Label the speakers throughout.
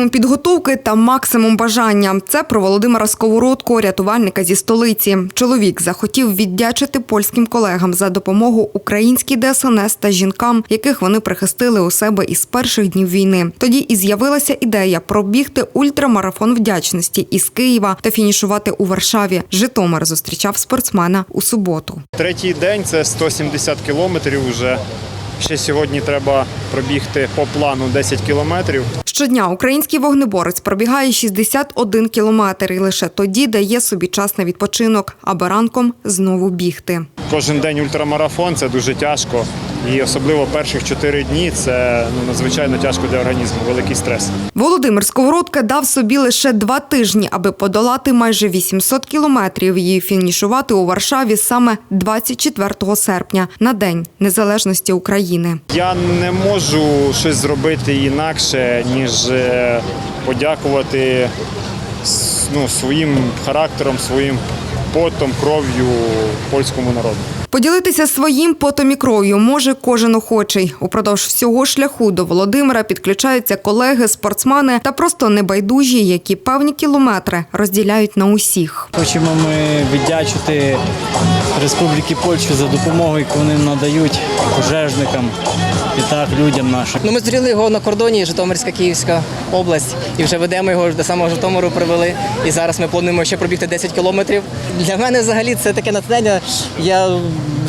Speaker 1: Мінімум підготовки та максимум бажання. Це про Володимира Сковородку, рятувальника зі столиці. Чоловік захотів віддячити польським колегам за допомогу українській ДСНС та жінкам, яких вони прихистили у себе із перших днів війни. Тоді і з'явилася ідея пробігти ультрамарафон вдячності із Києва та фінішувати у Варшаві. Житомир зустрічав спортсмена у суботу.
Speaker 2: Третій день це 170 кілометрів уже. Ще сьогодні треба пробігти по плану 10 кілометрів.
Speaker 1: Щодня український вогнеборець пробігає 61 кілометр і лише тоді дає собі час на відпочинок, аби ранком знову бігти.
Speaker 2: Кожен день ультрамарафон це дуже тяжко. І особливо перших 4 дні це ну, надзвичайно тяжко для організму, великий стрес.
Speaker 1: Володимир Сковородка дав собі лише два тижні, аби подолати майже 800 кілометрів і фінішувати у Варшаві саме 24 серпня на День Незалежності України.
Speaker 2: Я не можу щось зробити інакше, ніж е, подякувати ну, своїм характером, своїм потом, кров'ю польському народу.
Speaker 1: Поділитися своїм потом і кров'ю може кожен охочий. Упродовж всього шляху до Володимира підключаються колеги, спортсмени та просто небайдужі, які певні кілометри розділяють на усіх.
Speaker 3: Хочемо ми віддячити Республіки Польщі за допомогу, яку вони надають пожежникам і так людям нашим.
Speaker 4: Ну, ми зустріли його на кордоні Житомирська Київська область і вже ведемо його до самого Житомиру привели. І зараз ми плануємо ще пробігти 10 кілометрів. Для мене взагалі це таке натхнення. Я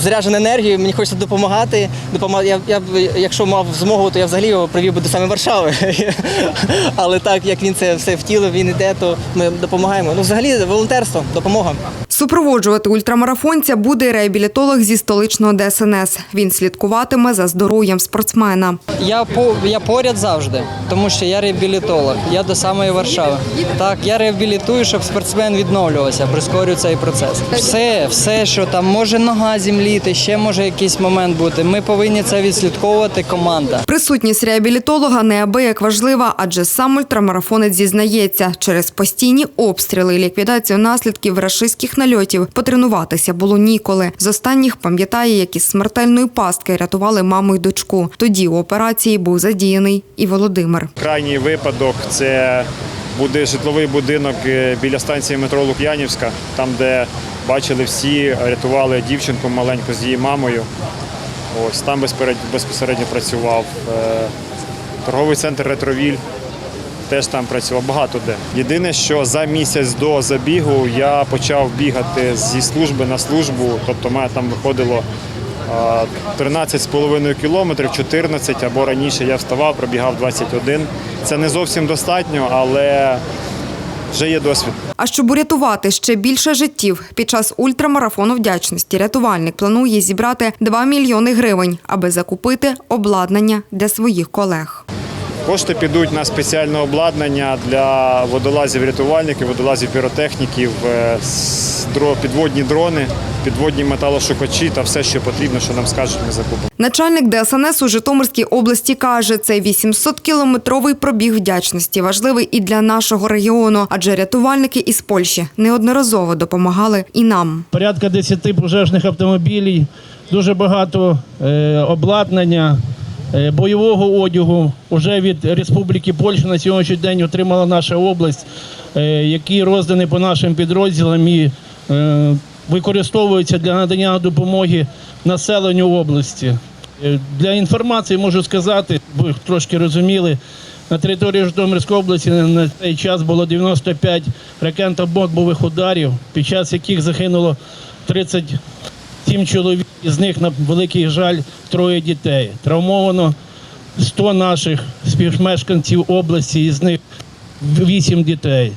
Speaker 4: заряджений енергією, мені хочеться допомагати. Допома- Я, я б, якщо мав змогу, то я взагалі його привів би до самої Варшави. Але так як він це все втілив, він іде, то ми допомагаємо. Ну, взагалі, волонтерство, допомога.
Speaker 1: Супроводжувати ультрамарафонця буде реабілітолог зі столичного ДСНС. Він слідкуватиме за здоров'ям спортсмена.
Speaker 5: Я по я поряд завжди, тому що я реабілітолог. Я до самої Варшави. Так, я реабілітую, щоб спортсмен відновлювався, прискорюю цей процес. Все, все, що там може нога зімліти, ще може якийсь момент бути. Ми повинні це відслідковувати. Команда.
Speaker 1: Присутність реабілітолога неабияк важлива, адже сам ультрамарафонець зізнається, через постійні обстріли і ліквідацію наслідків рашистських нальотів потренуватися було ніколи. З останніх пам'ятає, як із смертельної пастки рятували маму й дочку. Тоді у операції був задіяний і Володимир.
Speaker 2: Крайній випадок це буде житловий будинок е, біля станції метро Лук'янівська, там, де бачили всі, рятували дівчинку маленьку з її мамою. Ось там безпосередньо працював. Е, Торговий центр Ретровіль теж там працював багато де. Єдине, що за місяць до забігу я почав бігати зі служби на службу, тобто мене там виходило 13,5 кілометрів, 14 або раніше я вставав, пробігав 21. Це не зовсім достатньо, але вже є досвід.
Speaker 1: А щоб урятувати ще більше життів, під час ультрамарафону вдячності рятувальник планує зібрати 2 мільйони гривень, аби закупити обладнання для своїх колег.
Speaker 2: Кошти підуть на спеціальне обладнання для водолазів-рятувальників, водолазів-піротехніків, е, підводні дрони, підводні металошукачі та все, що потрібно, що нам скажуть, ми закупимо.
Speaker 1: Начальник ДСНС у Житомирській області каже, цей 800-кілометровий пробіг вдячності важливий і для нашого регіону, адже рятувальники із Польщі неодноразово допомагали і нам.
Speaker 6: порядка 10 пожежних автомобілів, дуже багато е, обладнання, бойового одягу. Уже від Республіки Польща на сьогоднішній день отримала наша область, е, які роздані по нашим підрозділам і е, використовуються для надання допомоги населенню області. Е, Для інформації можу сказати, ви трошки розуміли. На території Житомирської області на- цей час було 95 ракетно-бомбових ударів, під час яких загинуло 37 чоловік, із них на великий жаль троє дітей. Травмовано 100 наших співмешканців області, із них 8 дітей.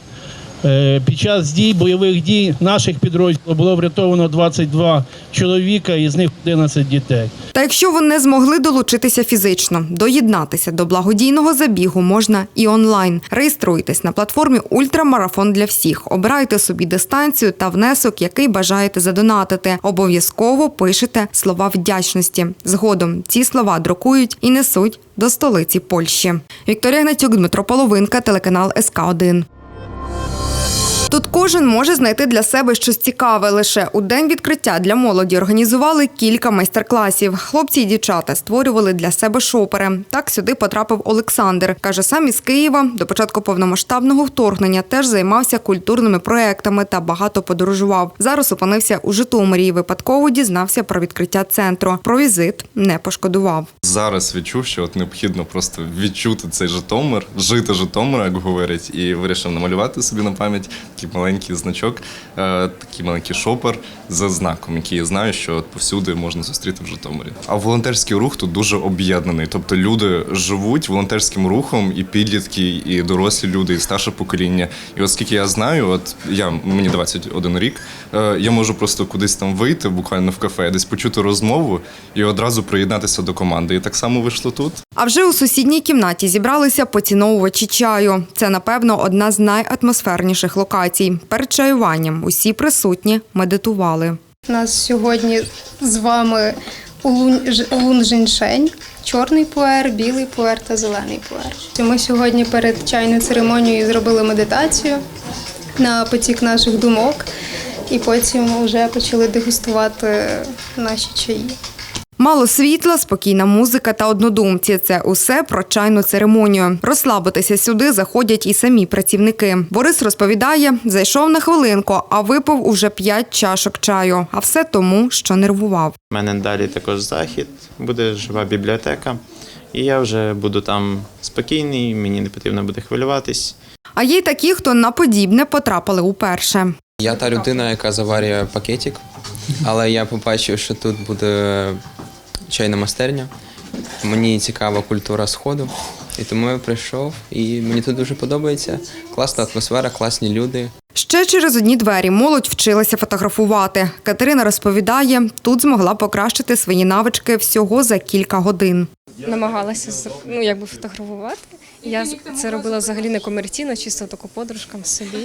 Speaker 6: Е, Під час дій бойових дій наших підрозділів було врятовано 22 чоловіка, із них 11 дітей.
Speaker 1: Та якщо ви не змогли долучитися фізично, доєднатися до благодійного забігу можна і онлайн. Реєструйтесь на платформі Ультрамарафон для всіх. Обирайте собі дистанцію та внесок, який бажаєте задонатити. Обов'язково пишете слова вдячності. Згодом ці слова друкують і несуть до столиці Польщі. Вікторія Гнатюк, Дмитро Половинка, телеканал СК 1 Тут кожен може знайти для себе щось цікаве. Лише у день відкриття для молоді організували кілька майстер-класів. Хлопці і дівчата створювали для себе шопери. Так сюди потрапив Олександр. Каже, сам із Києва до початку повномасштабного вторгнення теж займався культурними проектами та багато подорожував. Зараз опинився у Житомирі і випадково дізнався про відкриття центру. Про візит не пошкодував.
Speaker 7: Зараз відчув, що от необхідно просто відчути цей Житомир, жити Житомиром, як говорять, і вирішив намалювати собі на пам'ять такий маленький значок, е, такий маленький шопер з знаком, який я знаю, що повсюди можна зустріти в Житомирі. А волонтерський рух тут дуже об'єднаний. Тобто люди живуть волонтерським рухом, і підлітки, і дорослі люди, і старше покоління. І оскільки я знаю, от я мені 21 рік, е, я можу просто кудись там вийти, буквально в кафе, десь почути розмову і одразу приєднатися до команди. І так само вийшло тут.
Speaker 1: А вже у сусідній кімнаті зібралися поціновувачі чаю. Це, напевно, одна з найатмосферніших локацій. Перед чаюванням усі присутні медитували.
Speaker 8: У нас сьогодні з вами женьшень, чорний пуер, білий пуер та зелений пуер. Ми сьогодні перед чайною церемонією зробили медитацію на потік наших думок, і потім вже почали дегустувати наші чаї.
Speaker 1: Мало світла, спокійна музика та однодумці це усе про чайну церемонію. Розслабитися сюди заходять і самі працівники. Борис розповідає, зайшов на хвилинку, а випив уже п'ять чашок чаю. А все тому, що нервував.
Speaker 9: У мене далі також захід, буде жива бібліотека, і я вже буду там спокійний, мені не потрібно буде хвилюватись.
Speaker 1: А є й такі, хто на подібне потрапили уперше.
Speaker 10: Я та людина, яка заварює пакетик, але я побачив, що тут буде чайна майстерня. Мені цікава культура сходу, і тому я прийшов, і мені тут дуже подобається. Класна атмосфера, класні люди.
Speaker 1: Ще через одні двері молодь вчилася фотографувати. Катерина розповідає, тут змогла покращити свої навички всього за кілька годин.
Speaker 11: намагалася з- ну, якби фотографувати. Я це робила взагалі не комерційно, чисто таку подружкам собі.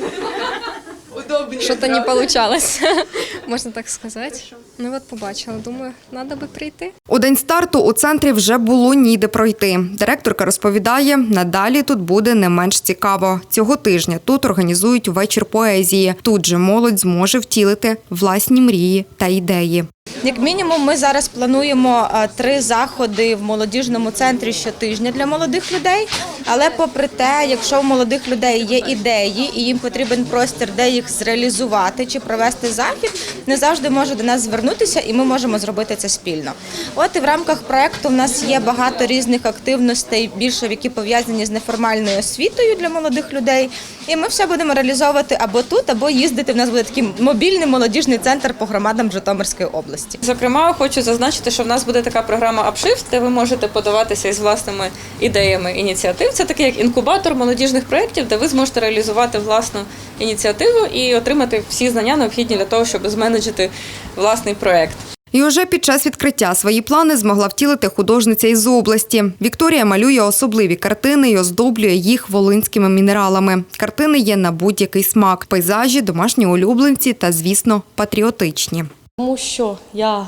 Speaker 11: Що-то не вийшло, можна так сказати. Ну от побачила, думаю, треба би прийти.
Speaker 1: У день старту у центрі вже було ніде пройти. Директорка розповідає, надалі тут буде не менш цікаво. Цього тижня тут організують вечір поезії. Тут же молодь зможе втілити власні мрії та ідеї.
Speaker 12: Як мінімум, ми зараз плануємо е, три заходи в молодіжному центрі щотижня для молодих людей. Але попри те, якщо у молодих людей є ідеї і їм потрібен простір, де їх зреалізувати чи провести захід, не завжди може до нас звернутися, і ми можемо зробити це спільно. От і в рамках проекту в нас є багато різних активностей, більше в які пов'язані з неформальною освітою для молодих людей. І ми все будемо реалізовувати або тут, або їздити. В нас буде такий мобільний молодіжний центр по громадам Житомирської області.
Speaker 13: Зокрема, хочу зазначити, що в нас буде така програма Upshift, де ви можете подаватися із власними ідеями ініціатив. Це такий як інкубатор молодіжних проєктів, де ви зможете реалізувати власну ініціативу і отримати всі знання необхідні для того, щоб зменеджити власний проєкт.
Speaker 1: І уже під час відкриття свої плани змогла втілити художниця із області. Вікторія малює особливі картини і оздоблює їх волинськими мінералами. Картини є на будь-який смак: пейзажі, домашні улюбленці та, звісно, патріотичні.
Speaker 14: Тому що я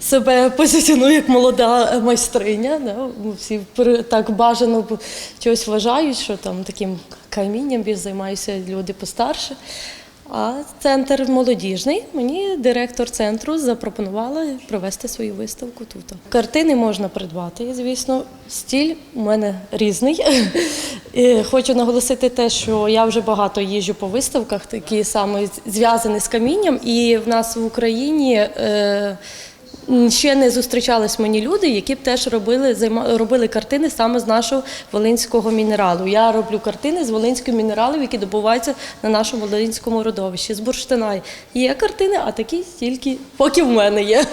Speaker 14: себе позиціоную як молода майстриня. Да? Всі так бажано чогось вважають, що там таким камінням більш займаються люди постарше. А центр молодіжний мені директор центру запропонувала провести свою виставку тут. Картини можна придбати, звісно. Стіль у мене різний. Хочу наголосити те, що я вже багато їжджу по виставках, такі саме зв'язані з камінням. І в нас в Україні е, ще не зустрічались мені люди, які б теж робили, займа- робили картини саме з нашого волинського мінералу. Я роблю картини з волинських мінералів, які добуваються на нашому волинському родовищі. З бурштина є картини, а такі тільки поки в мене є.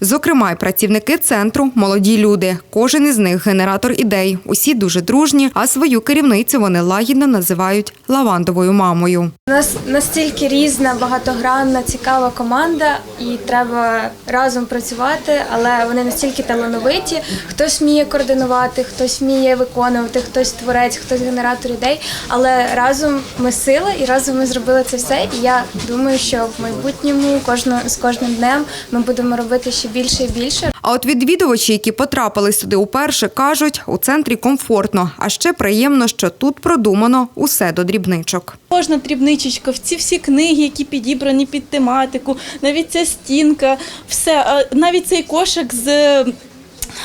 Speaker 1: Зокрема, й працівники центру молоді люди. Кожен із них генератор ідей. Усі дуже дружні, а свою керівницю вони лагідно називають лавандовою мамою.
Speaker 15: У нас настільки різна, багатогранна, цікава команда, і треба разом працювати, але вони настільки талановиті. Хтось вміє координувати, хтось вміє виконувати, хтось творець, хтось генератор ідей. Але разом ми сила і разом ми зробили це все. І я думаю, що в майбутньому кожного з кожним днем ми будемо робити ще ще більше і більше.
Speaker 1: А от відвідувачі, які потрапили сюди уперше, кажуть, у центрі комфортно, а ще приємно, що тут продумано усе до дрібничок.
Speaker 16: Кожна дрібничечка, ці всі книги, які підібрані під тематику, навіть ця стінка, все, а навіть цей кошик з.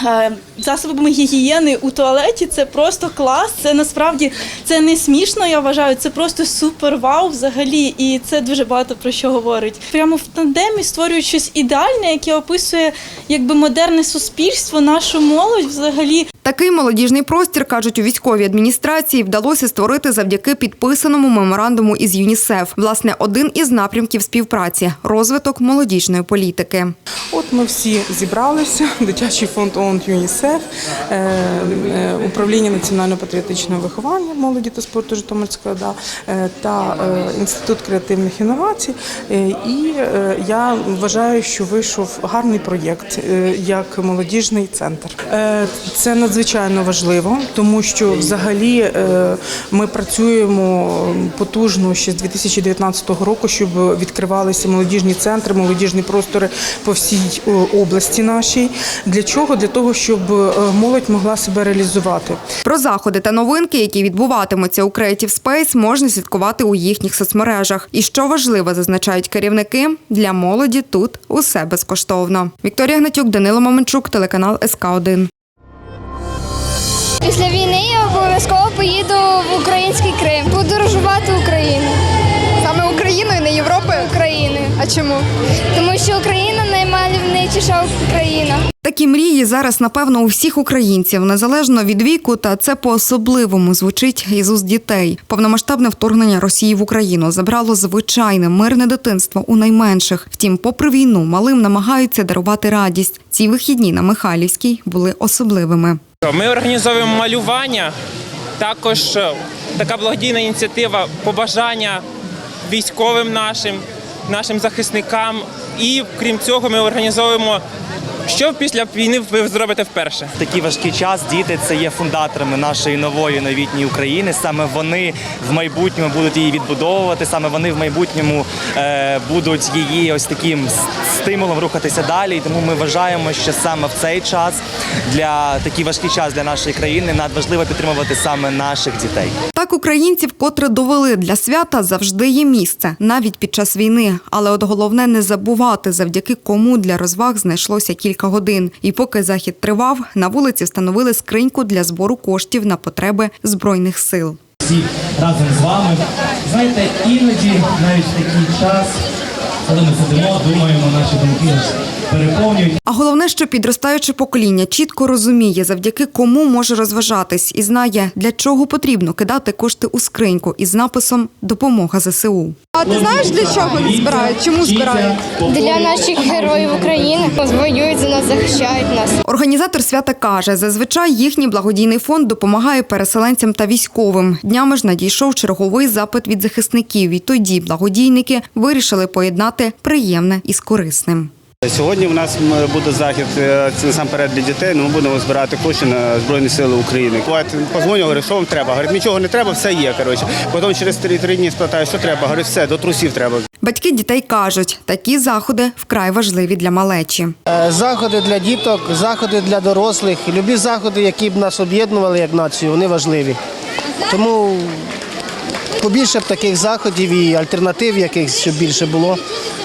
Speaker 16: Е, Засобами гігієни у туалеті це просто клас. Це насправді це не смішно. Я вважаю, це просто супер вау взагалі, і це дуже багато про що говорить. Прямо в тандемі створюють щось ідеальне, яке описує якби модерне суспільство, нашу молодь взагалі.
Speaker 1: Такий молодіжний простір, кажуть у військовій адміністрації, вдалося створити завдяки підписаному меморандуму із ЮНІСЕФ. Власне, один із напрямків співпраці розвиток молодіжної політики.
Speaker 17: От ми всі зібралися. Дитячий фонд ООН ЮНІСЕФ, е, е, управління національно-патріотичного виховання молоді та спорту Житомирської ОДА е, та інститут креативних інновацій. І я вважаю, що вийшов гарний проєкт як молодіжний центр. Це надзвичайно важливо, тому що взагалі е, ми працюємо потужно ще з 2019 року, щоб відкривалися молодіжні центри, молодіжні простори по всій е, області нашій. Для чого? Для того, щоб е, молодь могла себе реалізувати.
Speaker 1: Про заходи та новинки, які відбуватимуться у Creative Space, можна слідкувати у їхніх соцмережах. І що важливо, зазначають керівники, для молоді тут усе безкоштовно. Вікторія Гнатюк, Данило Маменчук, телеканал СК 1
Speaker 18: Після війни я обов'язково поїду в український Крим, подорожувати Україну. Саме Україною, не Європою? Україною. А чому? Тому що Україна наймальовничіша країна.
Speaker 1: Такі мрії зараз, напевно, у всіх українців, незалежно від віку, та це по-особливому звучить із уст дітей. Повномасштабне вторгнення Росії в Україну забрало звичайне мирне дитинство у найменших. Втім, попри війну, малим намагаються дарувати радість. Ці вихідні на Михайлівській були особливими.
Speaker 19: Ми організовуємо малювання. Також е, така благодійна ініціатива побажання військовим нашим, нашим захисникам. І крім цього, ми організовуємо. Що після війни ви зробите вперше?
Speaker 20: такий важкий час діти це є фундаторами нашої нової новітньої України. Саме вони в майбутньому будуть її відбудовувати. Саме вони в майбутньому е, будуть її ось таким стимулом рухатися далі. І тому ми вважаємо, що саме в цей час для такий важкий час для нашої країни надважливо підтримувати саме наших дітей.
Speaker 1: Так українці вкотре довели для свята завжди є місце, навіть під час війни. Але от головне не забувати, завдяки кому для розваг знайшлося кілька годин. І поки захід тривав, на вулиці встановили скриньку для збору коштів на потреби збройних сил.
Speaker 21: всі разом з вами. Знаєте, іноді навіть такий час, коли ми сидимо, думаємо, наші думки переповнюють.
Speaker 1: А головне, що підростаюче покоління чітко розуміє, завдяки кому може розважатись, і знає, для чого потрібно кидати кошти у скриньку із написом Допомога ЗСУ.
Speaker 18: А ти знаєш, для чого збирають? Чому збирають? Для наших героїв України воюють за нас, захищають нас.
Speaker 1: Організатор свята каже, зазвичай їхній благодійний фонд допомагає переселенцям та військовим. Днями ж надійшов черговий запит від захисників, і тоді благодійники вирішили поєднати приємне із корисним.
Speaker 22: Сьогодні в нас буде захід е, насамперед для дітей. ну, Ми будемо збирати кошти на Збройні Сили України. Буває, Позвоню, говорю, що вам треба. Говорить, нічого не треба, все є. Коротше. Потім через три, три дні спитаю, що треба. Говорю, все, до трусів треба.
Speaker 1: Батьки дітей кажуть, такі заходи вкрай важливі для малечі.
Speaker 23: Е, Заходи для діток, заходи для дорослих, любі заходи, які б нас об'єднували як націю, вони важливі. Тому побільше б таких заходів і альтернатив, яких щоб більше було.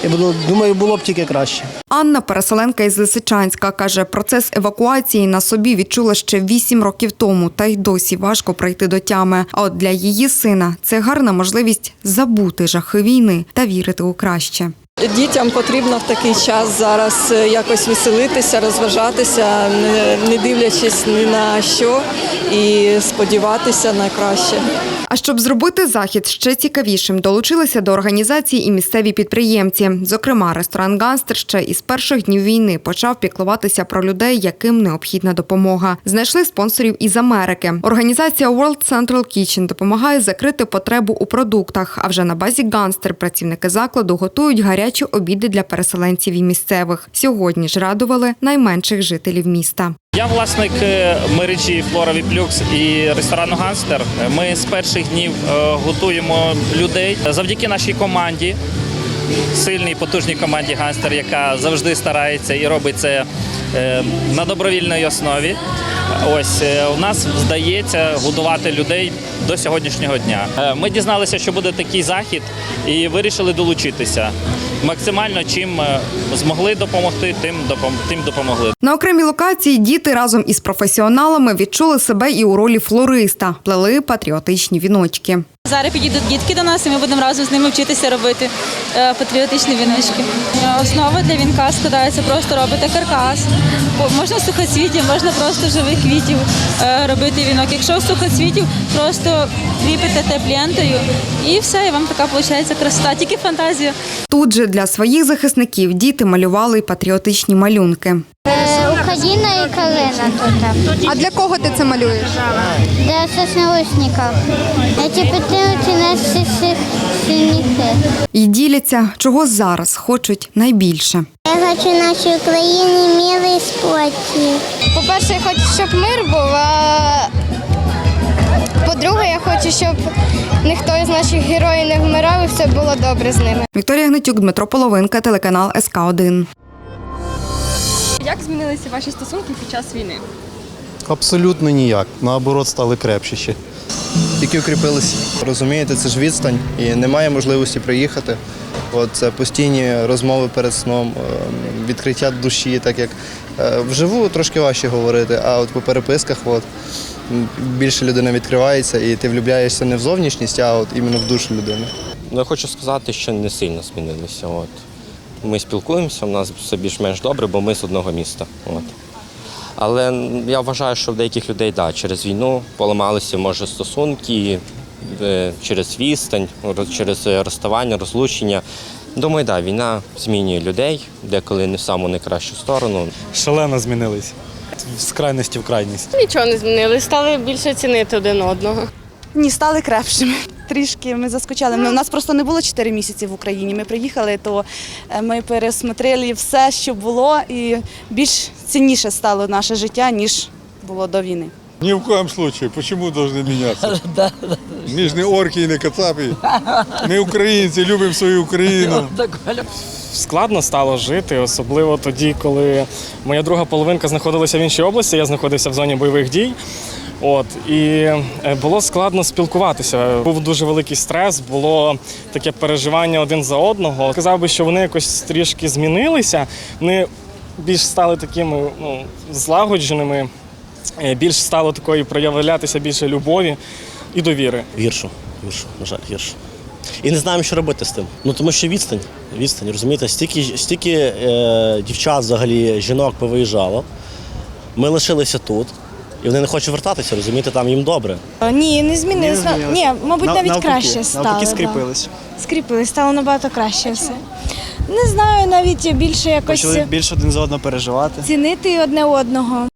Speaker 23: Я буду, думаю, було б тільки краще.
Speaker 1: Анна, переселенка із Лисичанська, каже, процес евакуації на собі відчула ще вісім років тому, та й досі важко прийти до тями. А от для її сина це гарна можливість забути жахи війни та вірити у краще.
Speaker 24: Дітям потрібно в такий час зараз е, якось веселитися, розважатися, не- дивлячись ні на що, і сподіватися на краще.
Speaker 1: А щоб зробити захід ще цікавішим, долучилися до організації і місцеві підприємці. Зокрема, ресторан Ганстер ще із перших днів війни почав піклуватися про людей, яким необхідна допомога. Знайшли спонсорів із Америки. Організація World Central Kitchen допомагає закрити потребу у продуктах. А вже на базі Ганстер працівники закладу готують гарячі обіди для переселенців і місцевих. Сьогодні ж радували найменших жителів міста.
Speaker 25: Я власник е, мережі Флора Віплюкс і ресторану Ганстер. Ми з перших днів е, готуємо людей завдяки нашій команді. Сильній, потужній команді Ганстер, яка завжди старається і робить це е, на добровільній основі. Ось е, у нас вдається годувати людей до сьогоднішнього дня. Е, Ми дізналися, що буде такий захід, і вирішили долучитися. Максимально чим змогли допомогти, тим тим допомогли.
Speaker 1: На окремій локації діти разом із професіоналами відчули себе і у ролі флориста, плели патріотичні віночки.
Speaker 16: Зараз підійдуть дітки до нас, і ми будемо разом з ними вчитися робити е, патріотичні віночки. Е, Основа для вінка складається просто робити каркас. Можна сухоцвітів, можна просто живих квітів е, робити вінок. Якщо сухоцвітів, просто кріпите теплентою і все, і вам така виходить красота. Тільки фантазія.
Speaker 1: Тут же для своїх захисників діти малювали патріотичні малюнки.
Speaker 18: Україна і калина тут.
Speaker 1: А для кого ти це малюєш?
Speaker 18: Для сосновичників. Ці підтримують наші сильники.
Speaker 1: І діляться, чого зараз хочуть найбільше.
Speaker 18: Я хочу нашій Україні міри і спокій. По-перше, я хочу, щоб мир був, а по-друге, я хочу, щоб ніхто із наших героїв не вмирав і все було добре з ними.
Speaker 1: Вікторія Гнатюк, Дмитро Половинка, телеканал СК 1
Speaker 11: Як змінилися ваші стосунки під час війни?
Speaker 26: Абсолютно ніяк. Наоборот, стали крепші ще.
Speaker 27: Тільки укріпилися. Розумієте, це ж відстань і немає можливості приїхати. От це постійні розмови перед сном, е, відкриття душі, так як е, вживу трошки важче говорити, а от по переписках от, більше людина відкривається і ти влюбляєшся не в зовнішність, а от іменно в душу людини.
Speaker 28: Ну, я хочу сказати, що не сильно змінилися. От. Ми спілкуємося, у нас все більш-менш добре, бо ми з одного міста. От. Але я вважаю, що в деяких людей да, через війну поламалися може стосунки, е, через відстань, через е, розставання, розлучення. Думаю, да, війна змінює людей, деколи не в саму найкращу сторону.
Speaker 26: Шалено змінились. З крайності в крайність.
Speaker 29: Нічого не змінили, стали більше цінити один одного.
Speaker 30: Ні, стали крепшими Трішки ми заскучали. Ну, У нас просто не було 4 місяці в Україні. Ми приїхали, то е, ми пересмотрели все, що було, і більш цінніше стало наше життя, ніж було до війни.
Speaker 31: Ни в коем случае. Почему должны меняться? Мы же не орки и не кацапи. Мы украинцы, любим свою Україну.
Speaker 32: Складно стало жити, особливо тоді, коли моя друга половинка знаходилася в іншій області, я знаходився в зоні бойових дій. От і е, було складно спілкуватися. Був дуже великий стрес, було таке переживання один за одного. Сказав би, що вони якось трішки змінилися. Вони більш стали такими ну, злагодженими, е, більш стало такої проявлятися більше любові і довіри.
Speaker 33: Гіршу, гіршу, на жаль, гіршу. І не знаємо, що робити з тим. Ну тому що відстань, відстань, розумієте, стільки, стільки е, дівчат, взагалі, жінок повиїжджало. Ми лишилися тут, і вони не хочуть вертатися, розумієте, там їм добре.
Speaker 34: Ні, не змінилися.
Speaker 33: Не.
Speaker 34: Ні, мабуть, навіть
Speaker 33: навпаки,
Speaker 34: краще стало.
Speaker 33: навпаки,
Speaker 34: да.
Speaker 33: скріпились.
Speaker 34: Скріпились, стало набагато краще все. Не знаю, навіть більше якось
Speaker 33: Почали більше один за одного переживати.
Speaker 34: цінити одне одного.